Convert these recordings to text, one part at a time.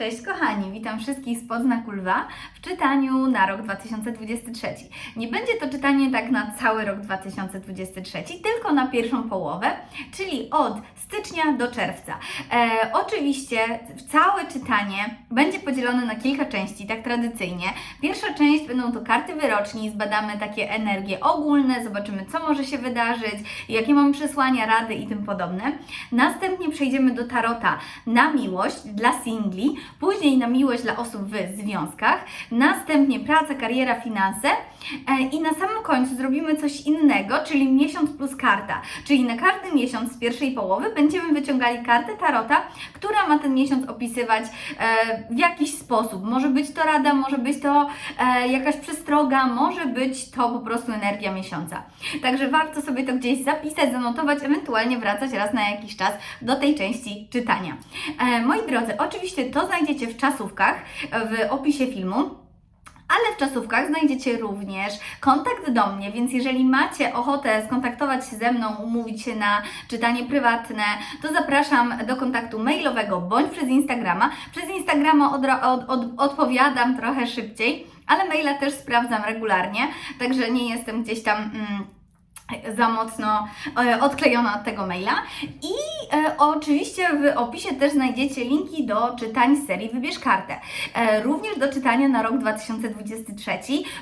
Cześć kochani, witam wszystkich z Podznaku Lwa w czytaniu na rok 2023. Nie będzie to czytanie tak na cały rok 2023, tylko na pierwszą połowę, czyli od stycznia do czerwca. E, oczywiście całe czytanie będzie podzielone na kilka części, tak tradycyjnie. Pierwsza część będą to karty wyroczni, zbadamy takie energie ogólne, zobaczymy co może się wydarzyć, jakie mamy przesłania, rady i tym podobne. Następnie przejdziemy do tarota na miłość dla singli, później na miłość dla osób w związkach, następnie praca, kariera, finanse i na samym końcu zrobimy coś innego, czyli miesiąc plus karta. Czyli na każdy miesiąc z pierwszej połowy będziemy wyciągali kartę tarota, która ma ten miesiąc opisywać e, w jakiś sposób. Może być to rada, może być to e, jakaś przestroga, może być to po prostu energia miesiąca. Także warto sobie to gdzieś zapisać, zanotować, ewentualnie wracać raz na jakiś czas do tej części czytania. E, moi drodzy, oczywiście to znajdziecie w czasówkach, w opisie filmu. Ale w czasówkach znajdziecie również kontakt do mnie, więc jeżeli macie ochotę skontaktować się ze mną, umówić się na czytanie prywatne, to zapraszam do kontaktu mailowego bądź przez Instagrama. Przez Instagrama odra- od, od, odpowiadam trochę szybciej, ale maila też sprawdzam regularnie, także nie jestem gdzieś tam. Mm, za mocno e, odklejona od tego maila. I e, oczywiście w opisie też znajdziecie linki do czytań serii Wybierz kartę. E, również do czytania na rok 2023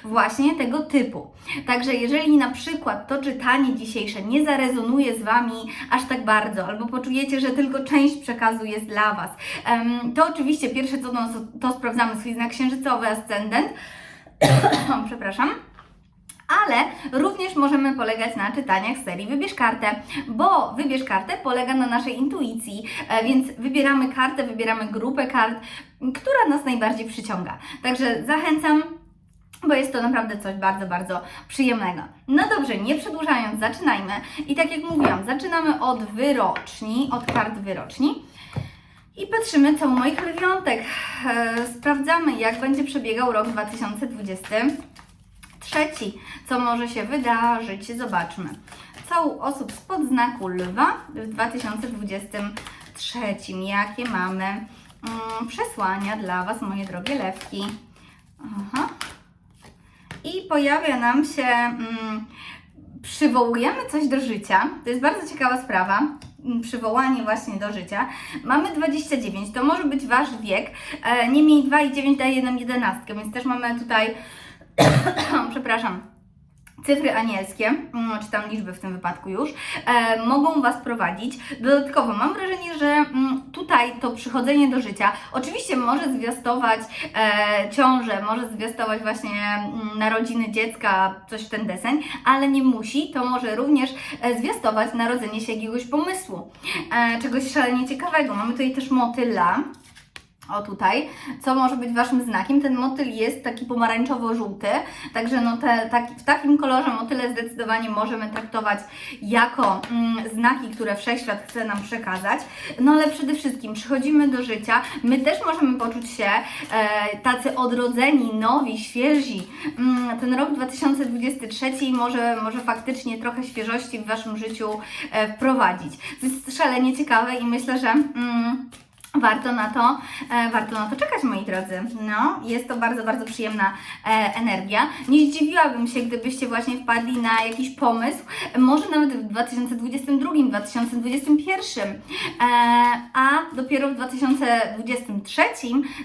właśnie tego typu. Także jeżeli na przykład to czytanie dzisiejsze nie zarezonuje z Wami aż tak bardzo, albo poczujecie, że tylko część przekazu jest dla Was, to oczywiście pierwsze co to, to sprawdzamy swój znak księżycowy, ascendent. Przepraszam ale również możemy polegać na czytaniach serii Wybierz kartę, bo Wybierz kartę polega na naszej intuicji, e, więc wybieramy kartę, wybieramy grupę kart, która nas najbardziej przyciąga. Także zachęcam. Bo jest to naprawdę coś bardzo, bardzo przyjemnego. No dobrze, nie przedłużając, zaczynajmy. I tak jak mówiłam, zaczynamy od wyroczni, od kart wyroczni. I patrzymy, co u moich lwiątek. E, sprawdzamy, jak będzie przebiegał rok 2020 trzeci. Co może się wydarzyć? Zobaczmy. Co u osób spod znaku lwa w 2023? Jakie mamy mm, przesłania dla Was, moje drogie lewki? Aha. I pojawia nam się, mm, przywołujemy coś do życia. To jest bardzo ciekawa sprawa. mm, Przywołanie właśnie do życia. Mamy 29, to może być Wasz wiek. E, niemniej 2 i 9 daje nam 11, więc też mamy tutaj przepraszam, cyfry anielskie, mm, czy tam liczby w tym wypadku już, e, mogą Was prowadzić. Dodatkowo mam wrażenie, że mm, tutaj to przychodzenie do życia oczywiście może zwiastować e, ciążę, może zwiastować właśnie mm, narodziny dziecka, coś w ten deseń, ale nie musi, to może również e, zwiastować narodzenie się jakiegoś pomysłu, e, czegoś szalenie ciekawego. Mamy tutaj też motyla, o tutaj, co może być Waszym znakiem. Ten motyl jest taki pomarańczowo-żółty, także no te, tak, w takim kolorze motyle zdecydowanie możemy traktować jako mm, znaki, które Wszechświat chce nam przekazać. No ale przede wszystkim przychodzimy do życia, my też możemy poczuć się e, tacy odrodzeni, nowi, świeżi. Mm, ten rok 2023 może, może faktycznie trochę świeżości w Waszym życiu e, wprowadzić. To jest szalenie ciekawe i myślę, że... Mm, Warto na to, e, warto na to czekać, moi drodzy. No, jest to bardzo, bardzo przyjemna e, energia. Nie zdziwiłabym się, gdybyście właśnie wpadli na jakiś pomysł, może nawet w 2022, 2021, e, a dopiero w 2023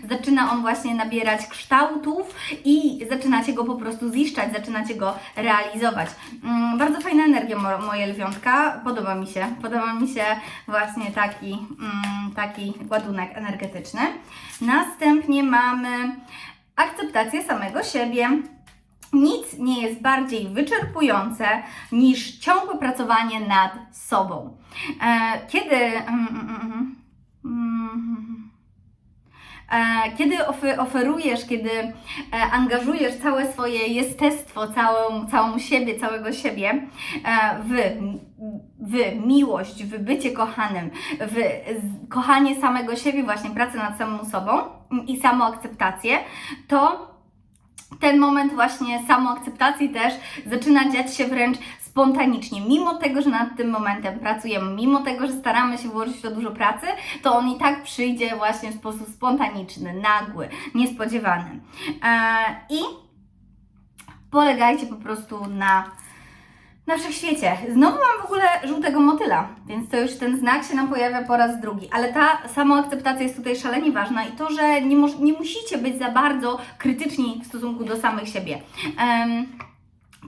zaczyna on właśnie nabierać kształtów i zaczynacie go po prostu ziszczać, zaczynacie go realizować. Mm, bardzo fajna energia, mo, moje lwiątka. Podoba mi się. Podoba mi się właśnie taki, mm, taki ładunek energetyczny. Następnie mamy akceptację samego siebie. Nic nie jest bardziej wyczerpujące niż ciągłe pracowanie nad sobą. Kiedy. Kiedy ofe- oferujesz, kiedy e, angażujesz całe swoje jestestwo, całą, całą siebie, całego siebie e, w, w miłość, w bycie kochanym, w kochanie samego siebie, właśnie pracę nad samą sobą i samoakceptację, to ten moment właśnie samoakceptacji też zaczyna dziać się wręcz spontanicznie, mimo tego, że nad tym momentem pracujemy, mimo tego, że staramy się włożyć w to dużo pracy, to on i tak przyjdzie właśnie w sposób spontaniczny, nagły, niespodziewany. E, I polegajcie po prostu na na wszechświecie. Znowu mam w ogóle żółtego motyla, więc to już ten znak się nam pojawia po raz drugi. Ale ta samoakceptacja jest tutaj szalenie ważna i to, że nie, nie musicie być za bardzo krytyczni w stosunku do samych siebie. Em,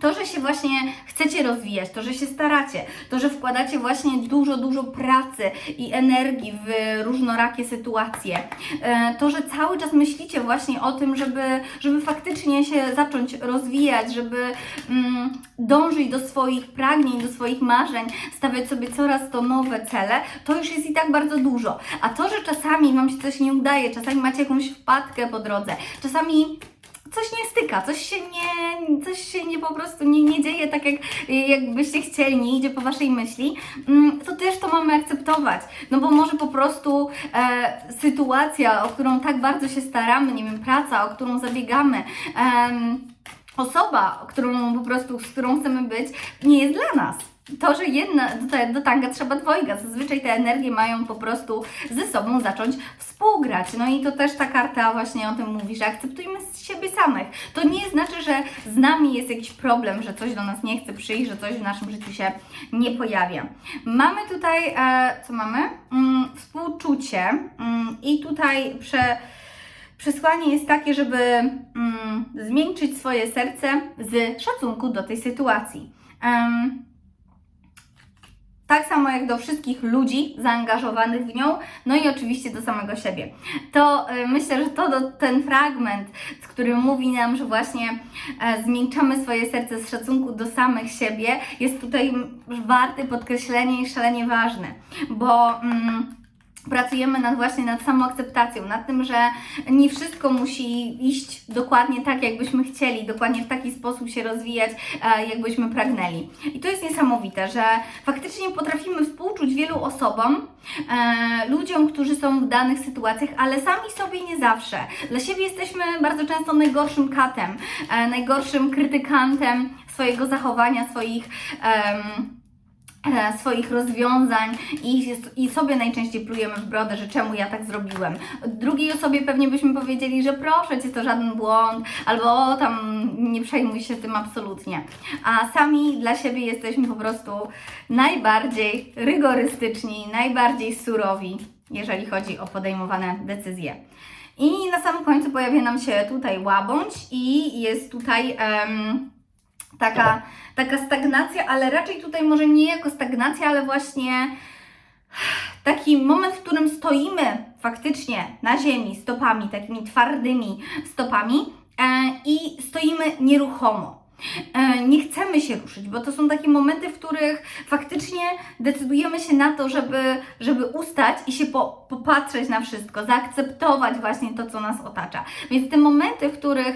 to, że się właśnie chcecie rozwijać, to, że się staracie, to, że wkładacie właśnie dużo, dużo pracy i energii w różnorakie sytuacje, e, to, że cały czas myślicie właśnie o tym, żeby, żeby faktycznie się zacząć rozwijać, żeby mm, dążyć do swoich pragnień, do swoich marzeń, stawiać sobie coraz to nowe cele, to już jest i tak bardzo dużo. A to, że czasami Wam się coś nie udaje, czasami macie jakąś wpadkę po drodze, czasami coś się nie, coś się nie po prostu nie, nie dzieje tak, jak, jakbyście chcieli, nie idzie po waszej myśli, mm, to też to mamy akceptować. No bo może po prostu e, sytuacja, o którą tak bardzo się staramy, nie wiem, praca, o którą zabiegamy, em, osoba, którą po prostu, z którą chcemy być, nie jest dla nas. To, że jedna, do, do tanga trzeba dwojga. Zazwyczaj te energie mają po prostu ze sobą zacząć współgrać. No i to też ta karta właśnie o tym mówi, że akceptujmy siebie samych. To nie znaczy, że z nami jest jakiś problem, że coś do nas nie chce przyjść, że coś w naszym życiu się nie pojawia. Mamy tutaj, e, co mamy? Mm, współczucie mm, i tutaj prze, Przesłanie jest takie, żeby mm, zmiękczyć swoje serce z szacunku do tej sytuacji. Tak samo jak do wszystkich ludzi zaangażowanych w nią, no i oczywiście do samego siebie. To y, myślę, że to do, ten fragment, z którym mówi nam, że właśnie e, zmiękczamy swoje serce z szacunku do samych siebie, jest tutaj warty podkreślenia i szalenie ważny, bo. Mm, pracujemy nad właśnie nad samoakceptacją, nad tym, że nie wszystko musi iść dokładnie tak, jakbyśmy chcieli, dokładnie w taki sposób się rozwijać, e, jakbyśmy pragnęli. I to jest niesamowite, że faktycznie potrafimy współczuć wielu osobom, e, ludziom, którzy są w danych sytuacjach, ale sami sobie nie zawsze. Dla siebie jesteśmy bardzo często najgorszym katem, e, najgorszym krytykantem swojego zachowania, swoich. e, swoich rozwiązań i, i sobie najczęściej plujemy w brodę, że czemu ja tak zrobiłem. Drugiej osobie pewnie byśmy powiedzieli, że proszę Cię, to żaden błąd, albo tam nie przejmuj się tym absolutnie. A sami dla siebie jesteśmy po prostu najbardziej rygorystyczni, najbardziej surowi, jeżeli chodzi o podejmowane decyzje. I na samym końcu pojawia nam się tutaj łabądź i jest tutaj... em, taka, taka stagnacja, ale raczej tutaj może nie jako stagnacja, ale właśnie taki moment, w którym stoimy faktycznie na ziemi stopami, takimi twardymi stopami e, i stoimy nieruchomo. E, nie chcemy się ruszyć, bo to są takie momenty, w których faktycznie decydujemy się na to, żeby, żeby ustać i się po, popatrzeć na wszystko, zaakceptować właśnie to, co nas otacza. Więc te momenty, w których,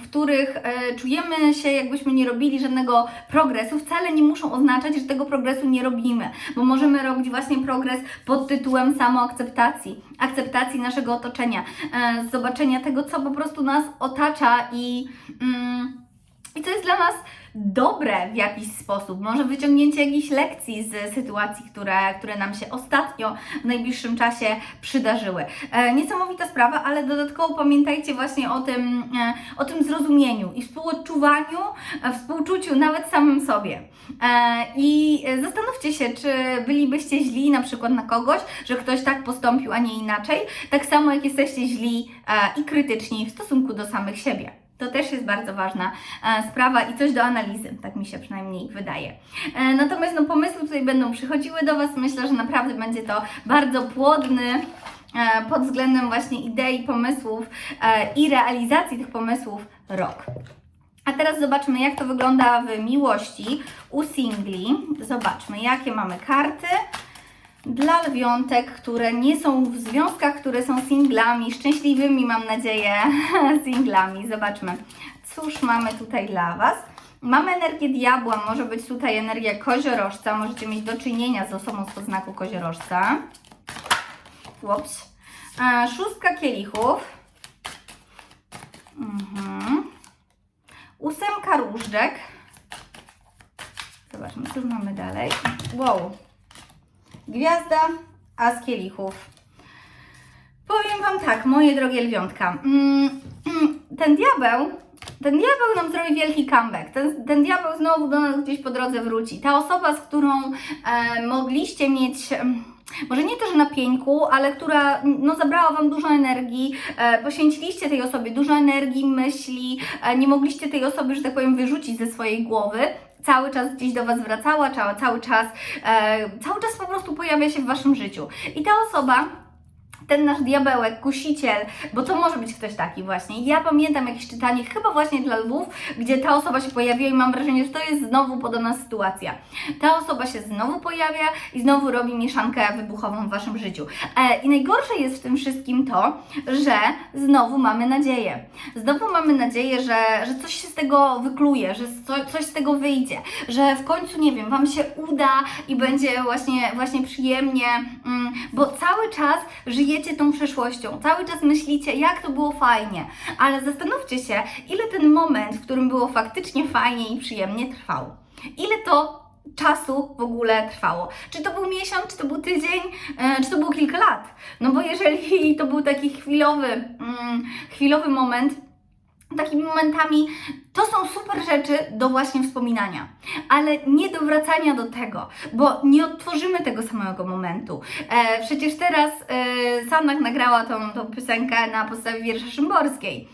w których e, czujemy się, jakbyśmy nie robili żadnego progresu, wcale nie muszą oznaczać, że tego progresu nie robimy, bo możemy robić właśnie progres pod tytułem samoakceptacji, akceptacji naszego otoczenia, e, zobaczenia tego, co po prostu nas otacza i. Mm, i to jest dla nas dobre w jakiś sposób, może wyciągnięcie jakichś lekcji z sytuacji, które, które nam się ostatnio w najbliższym czasie przydarzyły. E, niesamowita sprawa, ale dodatkowo pamiętajcie właśnie o tym, e, o tym zrozumieniu i współodczuwaniu, e, współczuciu nawet samym sobie. E, I zastanówcie się, czy bylibyście źli na przykład na kogoś, że ktoś tak postąpił, a nie inaczej, tak samo jak jesteście źli e, i krytyczni w stosunku do samych siebie. To też jest bardzo ważna e, sprawa i coś do analizy, tak mi się przynajmniej wydaje. E, natomiast no, pomysły tutaj będą przychodziły do Was. Myślę, że naprawdę będzie to bardzo płodny e, pod względem właśnie idei, pomysłów i realizacji tych pomysłów rok. A teraz zobaczmy, jak to wygląda w miłości u singli. Zobaczmy, jakie mamy karty dla lwiątek, które nie są w związkach, które są singlami, szczęśliwymi, mam nadzieję, singlami. Zobaczmy, cóż mamy tutaj dla Was. Mamy energię diabła, może być tutaj energia koziorożca, możecie mieć do czynienia z osobą z podznaku koziorożca. Ups. E, Szóstka kielichów. Mhm. Ósemka różdżek. Zobaczmy, co mamy dalej. Wow. Gwiazda, as kielichów. Powiem Wam tak, moje drogie lwiątka. Mm, mm, ten diabeł, ten diabeł nam zrobi wielki comeback. Ten, ten diabeł znowu do nas gdzieś po drodze wróci. Ta osoba, z którą e, mogliście mieć. Może nie to, że na pieńku, ale która no, zabrała Wam dużo energii, e, poświęciliście tej osobie dużo energii, myśli, e, nie mogliście tej osoby, że tak powiem, wyrzucić ze swojej głowy. Cały czas gdzieś do Was wracała, cały czas, e, cały czas po prostu pojawia się w Waszym życiu. I ta osoba ten nasz diabełek, kusiciel, bo to może być ktoś taki właśnie. Ja pamiętam jakieś czytanie, chyba właśnie dla lwów, gdzie ta osoba się pojawiła i mam wrażenie, że to jest znowu podobna sytuacja. Ta osoba się znowu pojawia i znowu robi mieszankę wybuchową w Waszym życiu. E, I najgorsze jest w tym wszystkim to, że znowu mamy nadzieję. Znowu mamy nadzieję, że, że coś się z tego wykluje, że co, coś z tego wyjdzie, że w końcu, nie wiem, Wam się uda i będzie właśnie, właśnie przyjemnie, mm, bo cały czas żyjecie tą przeszłością, cały czas myślicie, jak to było fajnie, ale zastanówcie się, ile ten moment, w którym było faktycznie fajnie i przyjemnie, trwał. Ile to czasu w ogóle trwało. Czy to był miesiąc, czy to był tydzień, e, czy to było kilka lat. No bo jeżeli to był taki chwilowy, mm, chwilowy moment, takimi momentami to są super rzeczy do właśnie wspominania, ale nie do wracania do tego, bo nie odtworzymy tego samego momentu. E, przecież teraz e, nagrała tą, tą piosenkę na podstawie wiersza Szymborskiej,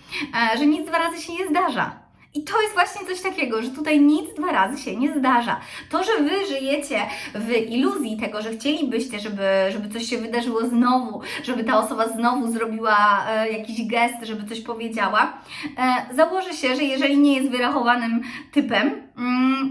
e, że nic dwa razy się nie zdarza. I to jest właśnie coś takiego, że tutaj nic dwa razy się nie zdarza. To, że Wy żyjecie w iluzji tego, że chcielibyście, żeby, żeby coś się wydarzyło znowu, żeby ta osoba znowu zrobiła e, jakiś gest, żeby coś powiedziała, e, założę się, że jeżeli nie jest wyrachowanym typem,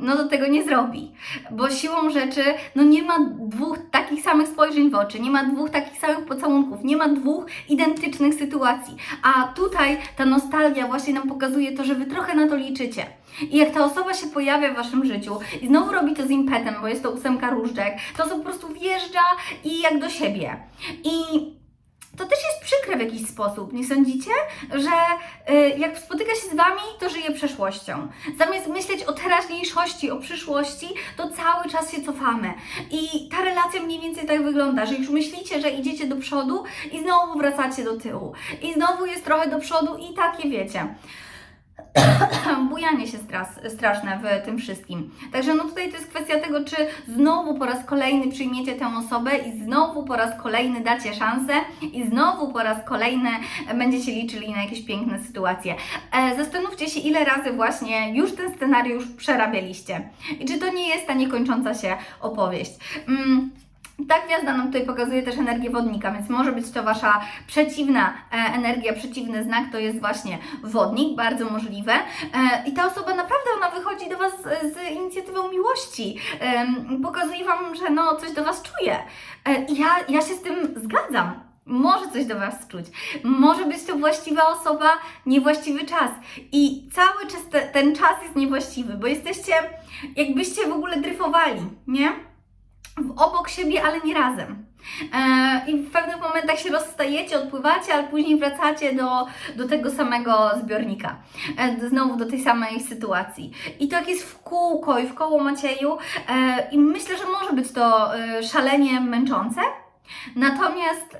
no to tego nie zrobi. Bo siłą rzeczy, no nie ma dwóch takich samych spojrzeń w oczy, nie ma dwóch takich samych pocałunków, nie ma dwóch identycznych sytuacji. A tutaj ta nostalgia właśnie nam pokazuje to, że Wy trochę na to liczycie. I jak ta osoba się pojawia w Waszym życiu i znowu robi to z impetem, bo jest to ósemka różdżek, to osoba po prostu wjeżdża i jak do siebie. I to też jest przykre w jakiś sposób, nie sądzicie? Że y, jak spotyka się z Wami, to żyje przeszłością. Zamiast myśleć o teraźniejszości, o przyszłości, to cały czas się cofamy. I ta relacja mniej więcej tak wygląda, że już myślicie, że idziecie do przodu i znowu wracacie do tyłu. I znowu jest trochę do przodu i takie wiecie. bujanie się stras, straszne w tym wszystkim. Także no tutaj to jest kwestia tego, czy znowu po raz kolejny przyjmiecie tę osobę i znowu po raz kolejny dacie szansę i znowu po raz kolejny będziecie liczyli na jakieś piękne sytuacje. E, zastanówcie się, ile razy właśnie już ten scenariusz przerabialiście i czy to nie jest ta niekończąca się opowieść. Mm. Ta gwiazda nam tutaj pokazuje też energię wodnika, więc może być to Wasza przeciwna e, energia, przeciwny znak, to jest właśnie wodnik, bardzo możliwe. E, I ta osoba naprawdę, ona wychodzi do Was z, inicjatywą miłości, pokazuje Wam, że no coś do Was czuje. E, ja, ja się z tym zgadzam. Może coś do Was czuć. Może być to właściwa osoba, niewłaściwy czas. I cały czas te, ten czas jest niewłaściwy, bo jesteście, jakbyście w ogóle dryfowali, nie? Obok siebie, ale nie razem. E, I w pewnych momentach się rozstajecie, odpływacie, ale później wracacie do, do tego samego zbiornika. E, znowu do tej samej sytuacji. I tak jest w kółko i w koło Macieju. E, I myślę, że może być to szalenie męczące. Natomiast.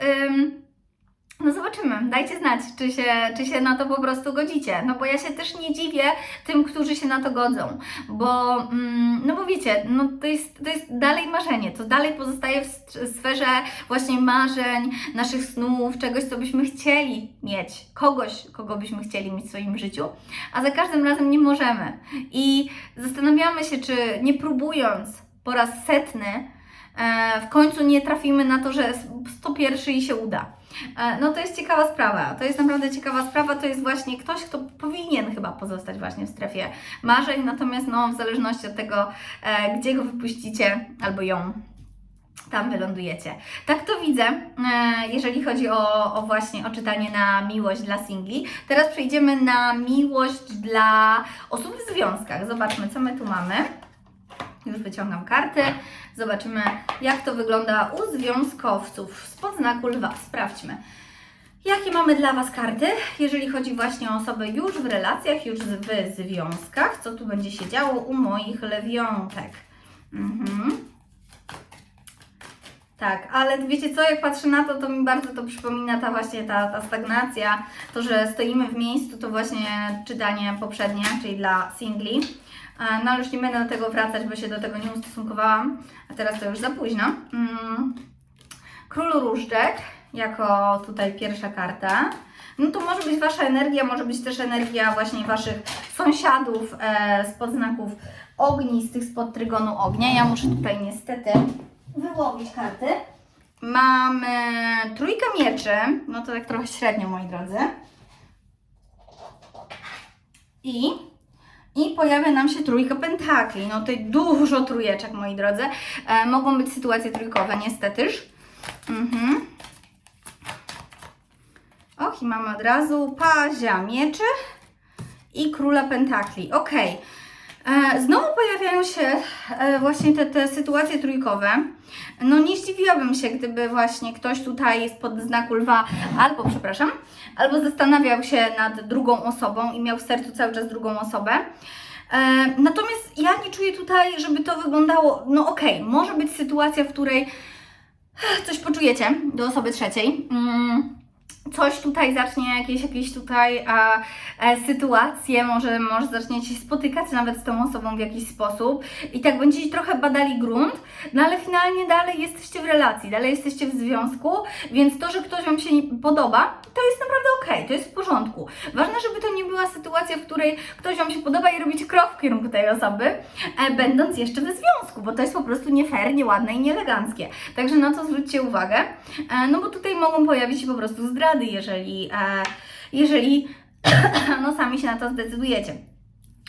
No zobaczymy, dajcie znać, czy się, czy się na to po prostu godzicie. No bo ja się też nie dziwię tym, którzy się na to godzą, bo, mm, no bo wiecie, no to jest, to jest dalej marzenie, to dalej pozostaje w sferze właśnie marzeń, naszych snów, czegoś, co byśmy chcieli mieć, kogoś, kogo byśmy chcieli mieć w swoim życiu, a za każdym razem nie możemy. I zastanawiamy się, czy nie próbując po raz setny, w końcu nie trafimy na to, że 101 i się uda. E, No to jest ciekawa sprawa. To jest naprawdę ciekawa sprawa. To jest właśnie ktoś, kto powinien chyba pozostać właśnie w strefie marzeń, natomiast no, w zależności od tego, e, gdzie go wypuścicie albo ją tam wylądujecie. Tak to widzę, e, jeżeli chodzi o, o właśnie o czytanie na miłość dla singli. Teraz przejdziemy na miłość dla osób w związkach. Zobaczmy, co my tu mamy. Już wyciągam karty. Zobaczymy, jak to wygląda u związkowców spod znaku lwa. Sprawdźmy. Jakie mamy dla Was karty, jeżeli chodzi właśnie o osoby już w relacjach, już w związkach? Co tu będzie się działo u moich lewiontek? Mhm. Tak, ale wiecie co, jak patrzę na to, to mi bardzo to przypomina ta właśnie ta, ta stagnacja, to, że stoimy w miejscu, to właśnie czytanie poprzednie, czyli dla singli. E, No ale już nie będę do tego wracać, bo się do tego nie ustosunkowałam, a teraz to już za późno. Mm. Król Różdżek, jako tutaj pierwsza karta. No to może być Wasza energia, może być też energia właśnie Waszych sąsiadów e, spod znaków ognistych, spod trygonu ognia. Ja muszę tutaj niestety wyłowić karty. Mamy trójkę mieczy, no to tak trochę średnio, moi drodzy. I, I pojawia nam się trójka pentakli. No tutaj dużo trójeczek, moi drodzy. E, mogą być sytuacje trójkowe, niestetyż. Mhm. Och, i mamy od razu pazia mieczy i króla pentakli. Ok. E, Znowu pojawiają się e, właśnie te, te sytuacje trójkowe. No nie zdziwiłabym się, gdyby właśnie ktoś tutaj spod znaku lwa, albo przepraszam, albo zastanawiał się nad drugą osobą i miał w sercu cały czas drugą osobę. E, Natomiast ja nie czuję tutaj, żeby to wyglądało, no okej, może być sytuacja, w której coś poczujecie do osoby trzeciej. Mm, coś tutaj zacznie, jakieś, jakieś tutaj e, sytuacje, może, może zaczniecie się spotykać nawet z tą osobą w jakiś sposób i tak będziecie trochę badali grunt, no ale finalnie dalej jesteście w relacji, dalej jesteście w związku, więc to, że ktoś Wam się podoba, to jest naprawdę okej, to jest w porządku. Ważne, żeby to nie była sytuacja, w której ktoś Wam się podoba i robicie krok w kierunku tej osoby, e, będąc jeszcze w związku, bo to jest po prostu nie fair, nieładne i nieeleganckie. Także na to zwróćcie uwagę, e, no bo tutaj mogą pojawić się po prostu zdrady, jeżeli, e, jeżeli no sami się na to zdecydujecie.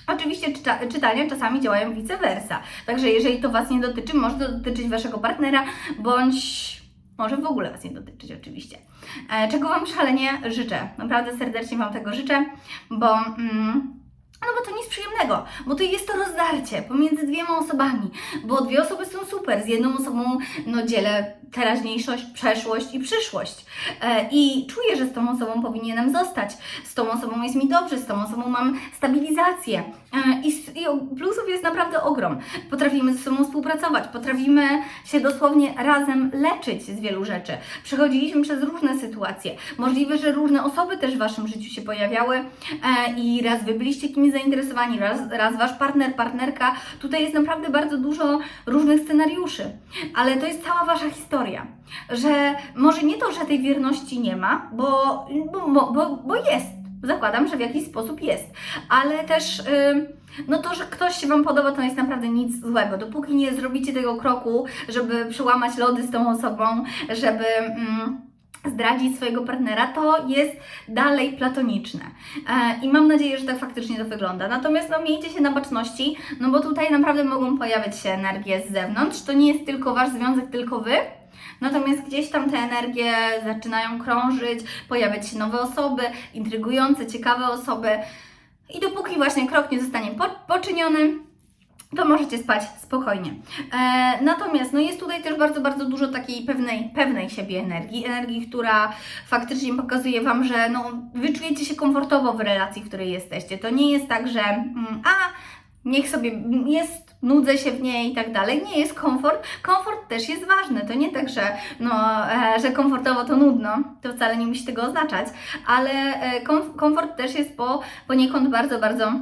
Oczywiście czyta, czytania czasami działają vice versa. Także jeżeli to Was nie dotyczy, może to dotyczyć Waszego partnera, bądź może w ogóle Was nie dotyczyć oczywiście. E, czego Wam szalenie życzę. Naprawdę serdecznie Wam tego życzę, bo... Mm, no bo to nic przyjemnego, bo to jest to rozdarcie pomiędzy dwiema osobami, bo dwie osoby są super, z jedną osobą no dzielę teraźniejszość, przeszłość i przyszłość. E, i czuję, że z tą osobą powinienem zostać, z tą osobą jest mi dobrze, z tą osobą mam stabilizację i, s- i o- plusów jest naprawdę ogrom. Potrafimy ze sobą współpracować, potrafimy się dosłownie razem leczyć z wielu rzeczy. Przechodziliśmy przez różne sytuacje. Możliwe, że różne osoby też w Waszym życiu się pojawiały e, i raz Wy byliście kimś zainteresowani, raz, raz Wasz partner, partnerka. Tutaj jest naprawdę bardzo dużo różnych scenariuszy, ale to jest cała Wasza historia, że może nie to, że tej wierności nie ma, bo, bo, bo, bo jest. Zakładam, że w jakiś sposób jest, ale też no to, że ktoś się Wam podoba, to jest naprawdę nic złego. Dopóki nie zrobicie tego kroku, żeby przełamać lody z tą osobą, żeby mm, zdradzić swojego partnera, to jest dalej platoniczne. E, I mam nadzieję, że tak faktycznie to wygląda. Natomiast no, miejcie się na baczności, no bo tutaj naprawdę mogą pojawiać się energie z zewnątrz. To nie jest tylko Wasz związek, tylko Wy. Natomiast gdzieś tam te energie zaczynają krążyć, pojawiać się nowe osoby, intrygujące, ciekawe osoby. I dopóki właśnie krok nie zostanie po- poczyniony, to możecie spać spokojnie. E, natomiast no jest tutaj też bardzo, bardzo dużo takiej pewnej, pewnej siebie energii, energii, która faktycznie pokazuje Wam, że no, Wy czujecie się komfortowo w relacji, w której jesteście. To nie jest tak, że mm, a niech sobie jest, nudzę się w niej i tak dalej. Nie jest komfort. Komfort też jest ważny. To nie tak, że, no, e, że komfortowo to nudno. To wcale nie musi tego oznaczać, ale e, kom- komfort też jest po, poniekąd bardzo, bardzo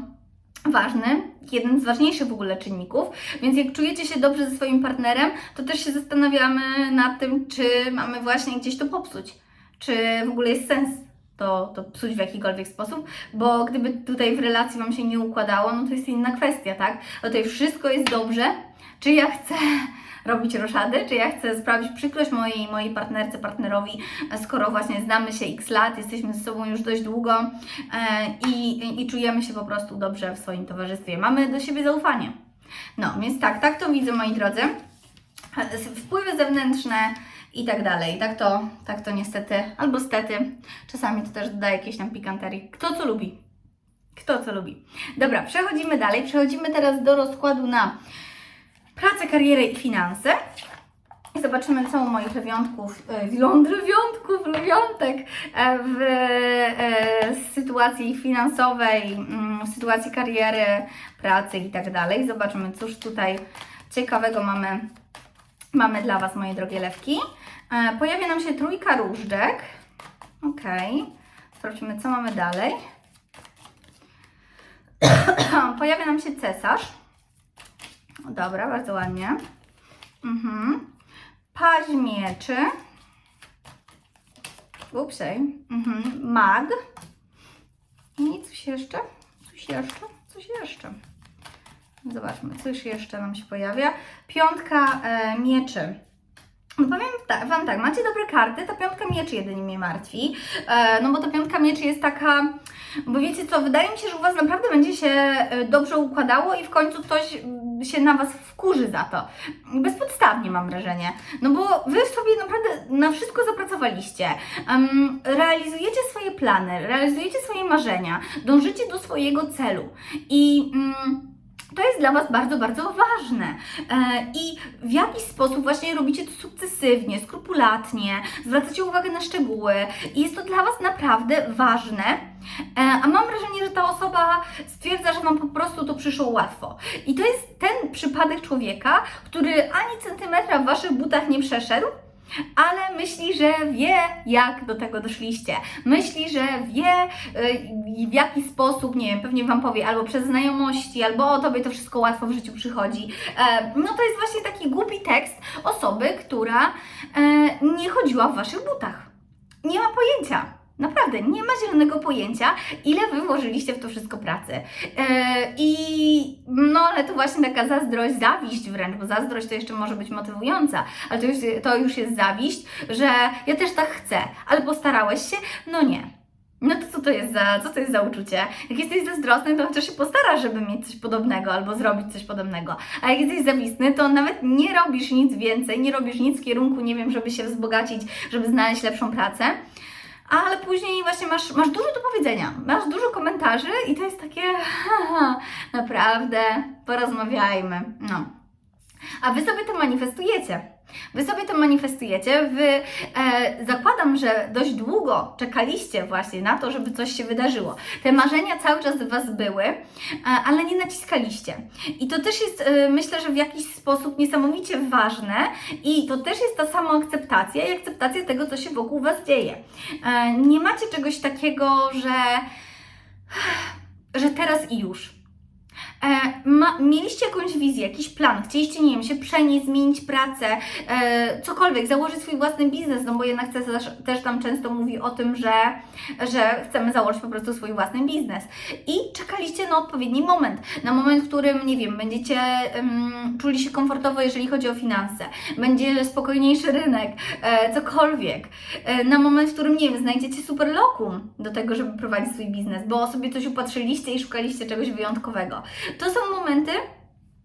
ważny, jeden z ważniejszych w ogóle czynników, więc jak czujecie się dobrze ze swoim partnerem, to też się zastanawiamy nad tym, czy mamy właśnie gdzieś to popsuć, czy w ogóle jest sens to, to psuć w jakikolwiek sposób, bo gdyby tutaj w relacji Wam się nie układało, no to jest inna kwestia, tak? No tutaj wszystko jest dobrze, czy ja chcę robić roszady, czy ja chcę sprawić przykrość mojej, mojej partnerce, partnerowi, skoro właśnie znamy się x lat, jesteśmy ze sobą już dość długo e, i, i czujemy się po prostu dobrze w swoim towarzystwie. Mamy do siebie zaufanie. No, więc tak, tak to widzę, moi drodzy. E, Wpływy zewnętrzne i tak dalej. Tak to, tak to niestety, albo stety. Czasami to też dodaje jakieś tam pikanterii. Kto co lubi. Kto co lubi. Dobra, przechodzimy dalej. Przechodzimy teraz do rozkładu na pracę, karierę i finanse. I zobaczymy, co u moich lewiątków, e, lwiąt, lewiątków, lewiątek e, w e, sytuacji finansowej, mm, w sytuacji kariery, pracy i tak dalej. Zobaczymy, cóż tutaj, ciekawego mamy, mamy dla Was, moje drogie lewki. E, pojawia nam się trójka różdżek. Ok. Sprawdźmy, co mamy dalej. Pojawia nam się cesarz. Dobra, bardzo ładnie. Mhm. Paź mieczy. Upsej. Mhm. Mag. I coś jeszcze? Coś jeszcze? Coś jeszcze. Zobaczmy, coś jeszcze nam się pojawia. Piątka e, mieczy. No powiem ta, Wam tak, macie dobre karty, ta piątka mieczy jedynie mnie martwi, e, no bo ta piątka mieczy jest taka, bo wiecie co, wydaje mi się, że u Was naprawdę będzie się e, dobrze układało i w końcu ktoś mm, się na Was wkurzy za to. Bezpodstawnie mam wrażenie, no bo Wy sobie naprawdę na wszystko zapracowaliście, Em, realizujecie swoje plany, realizujecie swoje marzenia, dążycie do swojego celu i... Mm, to jest dla Was bardzo, bardzo ważne. E, I w jakiś sposób właśnie robicie to sukcesywnie, skrupulatnie, zwracacie uwagę na szczegóły i jest to dla Was naprawdę ważne. E, A mam wrażenie, że ta osoba stwierdza, że Wam po prostu to przyszło łatwo. I to jest ten przypadek człowieka, który ani centymetra w Waszych butach nie przeszedł, ale myśli, że wie, jak do tego doszliście. Myśli, że wie, y, w jaki sposób, nie wiem, pewnie Wam powie, albo przez znajomości, albo o tobie to wszystko łatwo w życiu przychodzi. E, No to jest właśnie taki głupi tekst osoby, która e, nie chodziła w Waszych butach. Nie ma pojęcia. Naprawdę, nie ma zielonego pojęcia, ile wy włożyliście w to wszystko pracy. Yy, I no, ale to właśnie taka zazdrość, zawiść wręcz, bo zazdrość to jeszcze może być motywująca, ale to już, to już jest zawiść, że ja też tak chcę, ale postarałeś się? No nie. No to co to jest za, co to jest za uczucie? Jak jesteś zazdrosny, to chociaż się postarasz, żeby mieć coś podobnego albo zrobić coś podobnego. A jak jesteś zawistny, to nawet nie robisz nic więcej, nie robisz nic w kierunku, nie wiem, żeby się wzbogacić, żeby znaleźć lepszą pracę ale później właśnie masz, masz dużo do powiedzenia, masz dużo komentarzy i to jest takie, haha, naprawdę, porozmawiajmy, no. A Wy sobie to manifestujecie. Wy sobie to manifestujecie, Wy e, zakładam, że dość długo czekaliście właśnie na to, żeby coś się wydarzyło. Te marzenia cały czas w Was były, e, ale nie naciskaliście. I to też jest, e, myślę, że w jakiś sposób niesamowicie ważne i to też jest ta samoakceptacja i akceptacja tego, co się wokół Was dzieje. E, nie macie czegoś takiego, że, że teraz i już. E, ma, mieliście jakąś wizję, jakiś plan, chcieliście, nie wiem, się przenieść, zmienić pracę, e, cokolwiek, założyć swój własny biznes, no bo jednak też, też tam często mówi o tym, że, że chcemy założyć po prostu swój własny biznes. I czekaliście na odpowiedni moment, na moment, w którym, nie wiem, będziecie em, czuli się komfortowo, jeżeli chodzi o finanse, będzie spokojniejszy rynek, e, cokolwiek, e, na moment, w którym, nie wiem, znajdziecie super lokum do tego, żeby prowadzić swój biznes, bo sobie coś upatrzyliście i szukaliście czegoś wyjątkowego. To są momenty,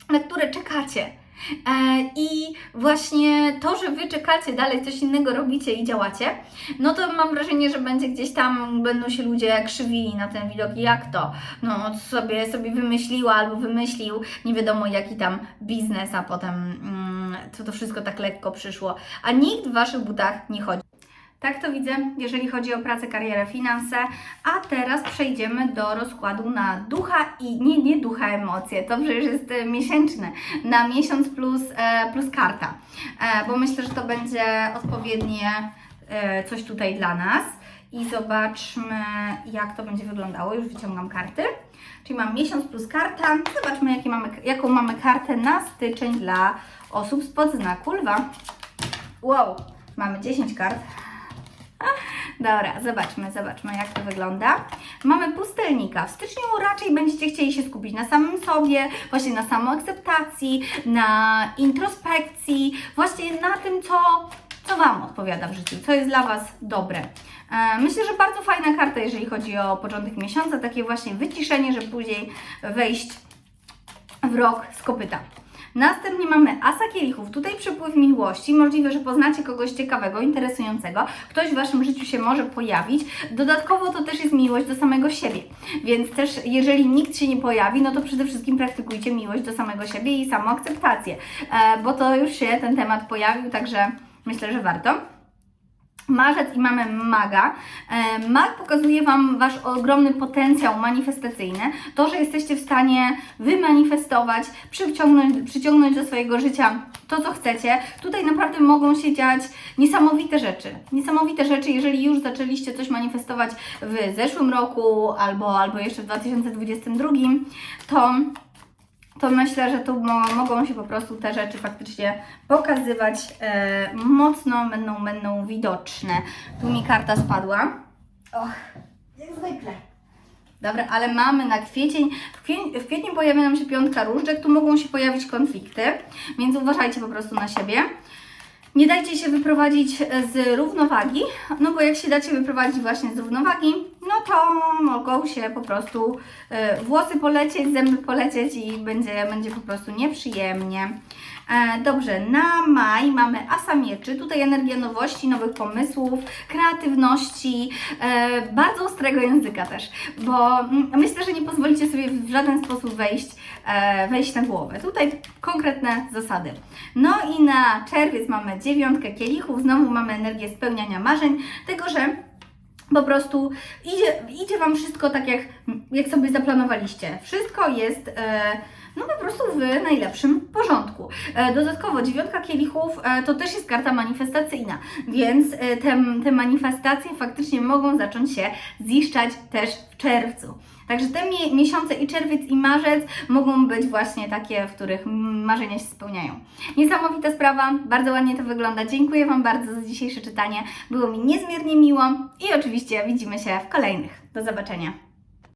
na które czekacie. E, I właśnie to, że Wy czekacie, dalej coś innego robicie i działacie, no to mam wrażenie, że będzie gdzieś tam, będą się ludzie krzywili na ten widok. Jak to? No sobie, sobie wymyśliła albo wymyślił, nie wiadomo jaki tam biznes, a potem mm, to, to wszystko tak lekko przyszło. A nikt w Waszych butach nie chodzi. Tak to widzę, jeżeli chodzi o pracę, karierę, finanse. A teraz przejdziemy do rozkładu na ducha i nie, nie ducha, emocje. To przecież jest e, miesięczny. Na miesiąc plus, e, plus karta. E, bo myślę, że to będzie odpowiednie coś tutaj dla nas. I zobaczmy, jak to będzie wyglądało. Już wyciągam karty. Czyli mam miesiąc plus karta. Zobaczmy, mamy, jaką mamy kartę na styczeń dla osób spod znaku lwa. Wow, mamy 10 kart. Dobra, zobaczmy, zobaczmy jak to wygląda. Mamy pustelnika. W styczniu raczej będziecie chcieli się skupić na samym sobie, właśnie na samoakceptacji, na introspekcji, właśnie na tym, co, co Wam odpowiada w życiu, co jest dla Was dobre. E, Myślę, że bardzo fajna karta, jeżeli chodzi o początek miesiąca, takie właśnie wyciszenie, żeby później wejść w rok z kopyta. Następnie mamy Asa Kielichów. Tutaj przepływ miłości. Możliwe, że poznacie kogoś ciekawego, interesującego. Ktoś w Waszym życiu się może pojawić. Dodatkowo to też jest miłość do samego siebie. Więc też, jeżeli nikt się nie pojawi, no to przede wszystkim praktykujcie miłość do samego siebie i samoakceptację. E, bo to już się ten temat pojawił, także myślę, że warto. Marzec i mamy maga. E, Mag pokazuje Wam Wasz ogromny potencjał manifestacyjny. To, że jesteście w stanie wymanifestować, przyciągnąć, przyciągnąć do swojego życia to, co chcecie. Tutaj naprawdę mogą się dziać niesamowite rzeczy. Niesamowite rzeczy, jeżeli już zaczęliście coś manifestować w zeszłym roku albo, albo jeszcze w 2022, to to myślę, że tu mo mogą się po prostu te rzeczy faktycznie pokazywać e, mocno, będą, będą widoczne. Tu mi karta spadła. Och, jak zwykle. Dobra, ale mamy na kwiecień. W, w kwietniu pojawia nam się piątka różdżek, tu mogą się pojawić konflikty, więc uważajcie po prostu na siebie. Nie dajcie się wyprowadzić z równowagi, no bo jak się dacie wyprowadzić właśnie z równowagi, no to mogą się po prostu e, włosy polecieć, zęby polecieć i będzie, będzie po prostu nieprzyjemnie. E, Dobrze, na maj mamy asa mieczy, tutaj energia nowości, nowych pomysłów, kreatywności, e, bardzo ostrego języka też, bo mm, myślę, że nie pozwolicie sobie w żaden sposób wejść, e, wejść na głowę. Tutaj konkretne zasady. No i na czerwiec mamy dziewiątkę kielichów, znowu mamy energię spełniania marzeń, tego, że po prostu idzie, idzie Wam wszystko tak, jak, jak sobie zaplanowaliście. Wszystko jest e, no po prostu w najlepszym porządku. E, dodatkowo dziewiątka kielichów e, to też jest karta manifestacyjna, więc e, te, te manifestacje faktycznie mogą zacząć się ziszczać też w czerwcu. Także te mi- miesiące i czerwiec i marzec mogą być właśnie takie, w których marzenia się spełniają. Niesamowita sprawa, bardzo ładnie to wygląda. Dziękuję Wam bardzo za dzisiejsze czytanie. Było mi niezmiernie miło i oczywiście widzimy się w kolejnych. Do zobaczenia.